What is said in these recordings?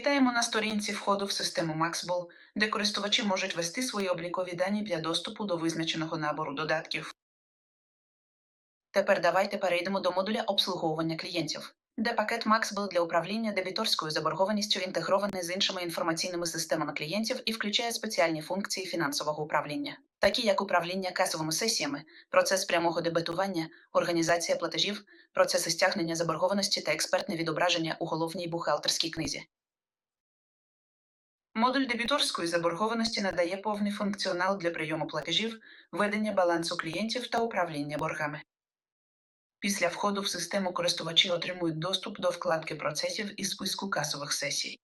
Вітаємо на сторінці входу в систему Maxball, де користувачі можуть ввести свої облікові дані для доступу до визначеного набору додатків. Тепер давайте перейдемо до модуля обслуговування клієнтів, де пакет Maxball для управління дебіторською заборгованістю інтегрований з іншими інформаційними системами клієнтів і включає спеціальні функції фінансового управління, такі як управління касовими сесіями, процес прямого дебетування, організація платежів, процеси стягнення заборгованості та експертне відображення у головній бухгалтерській книзі. Модуль дебіторської заборгованості надає повний функціонал для прийому платежів, ведення балансу клієнтів та управління боргами. Після входу в систему користувачі отримують доступ до вкладки процесів із списку касових сесій.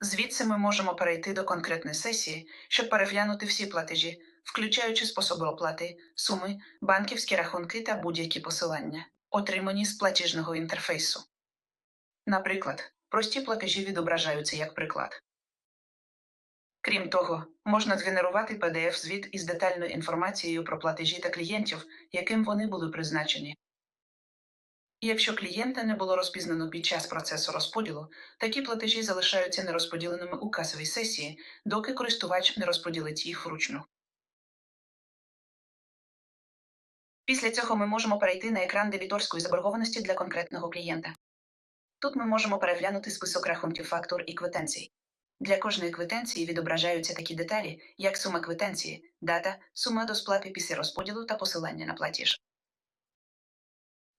Звідси ми можемо перейти до конкретної сесії, щоб переглянути всі платежі, включаючи способи оплати, суми, банківські рахунки та будь-які посилання, отримані з платіжного інтерфейсу. Наприклад, прості платежі відображаються як приклад. Крім того, можна згенерувати PDF-звіт із детальною інформацією про платежі та клієнтів, яким вони були призначені. Якщо клієнта не було розпізнано під час процесу розподілу, такі платежі залишаються нерозподіленими у касовій сесії, доки користувач не розподілить їх вручну. Після цього ми можемо перейти на екран дебіторської заборгованості для конкретного клієнта. Тут ми можемо переглянути список рахунків фактур і квитанцій. Для кожної квитанції відображаються такі деталі, як сума квитанції, дата, сума до сплати після розподілу та посилання на платіж.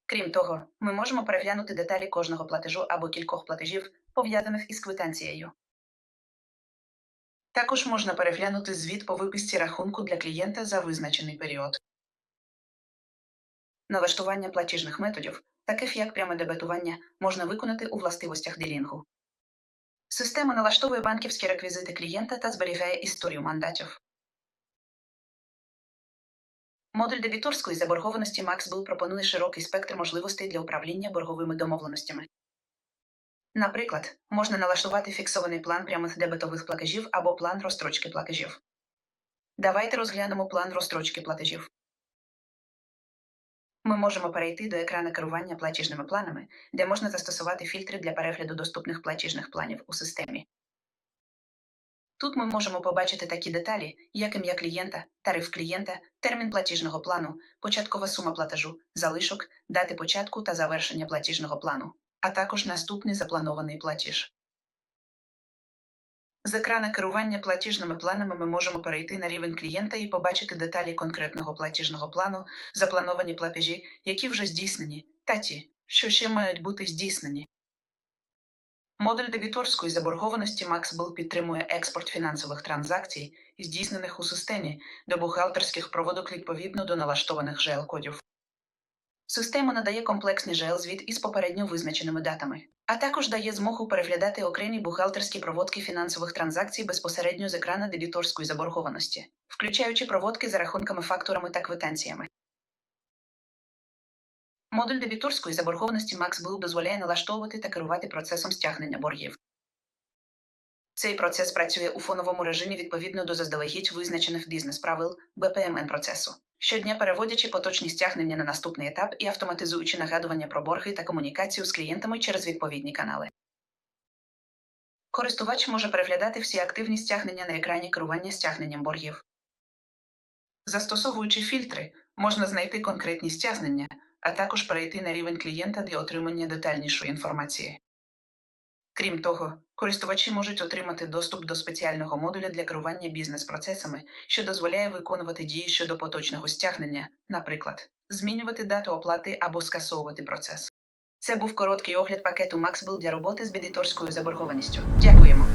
Крім того, ми можемо переглянути деталі кожного платежу або кількох платежів, пов'язаних із квитанцією. Також можна переглянути звіт по виписці рахунку для клієнта за визначений період. Налаштування платіжних методів, таких як пряме дебетування, можна виконати у властивостях ділінгу. Система налаштовує банківські реквізити клієнта та зберігає історію мандатів. Модуль дебіторської заборгованості Maxbill пропонує широкий спектр можливостей для управління борговими домовленостями. Наприклад, можна налаштувати фіксований план прямих дебетових платежів або план розстрочки платежів. Давайте розглянемо план розстрочки платежів. Ми можемо перейти до екрану керування платіжними планами, де можна застосувати фільтри для перегляду доступних платіжних планів у системі. Тут ми можемо побачити такі деталі, як ім'я клієнта, тариф клієнта, термін платіжного плану, початкова сума платежу, залишок, дати початку та завершення платіжного плану, а також наступний запланований платіж. З екрана керування платіжними планами ми можемо перейти на рівень клієнта і побачити деталі конкретного платіжного плану, заплановані платежі, які вже здійснені, та ті, що ще мають бути здійснені. Модуль дебіторської заборгованості Maxbill підтримує експорт фінансових транзакцій, здійснених у системі до бухгалтерських проводок відповідно до налаштованих GL-кодів. Система надає комплексний GL-звіт із попередньо визначеними датами, а також дає змогу переглядати окремі бухгалтерські проводки фінансових транзакцій безпосередньо з екрана дебіторської заборгованості, включаючи проводки за рахунками, фактурами та квитанціями. Модуль дебіторської заборгованості MaxBill дозволяє налаштовувати та керувати процесом стягнення боргів. Цей процес працює у фоновому режимі відповідно до заздалегідь визначених бізнес-правил БПМН процесу, щодня переводячи поточні стягнення на наступний етап і автоматизуючи нагадування про борги та комунікацію з клієнтами через відповідні канали. Користувач може переглядати всі активні стягнення на екрані керування стягненням боргів. Застосовуючи фільтри, можна знайти конкретні стягнення, а також перейти на рівень клієнта для отримання детальнішої інформації. Крім того, користувачі можуть отримати доступ до спеціального модуля для керування бізнес-процесами, що дозволяє виконувати дії щодо поточного стягнення, наприклад, змінювати дату оплати або скасовувати процес. Це був короткий огляд пакету Maxwell для роботи з бідиторською заборгованістю. Дякуємо!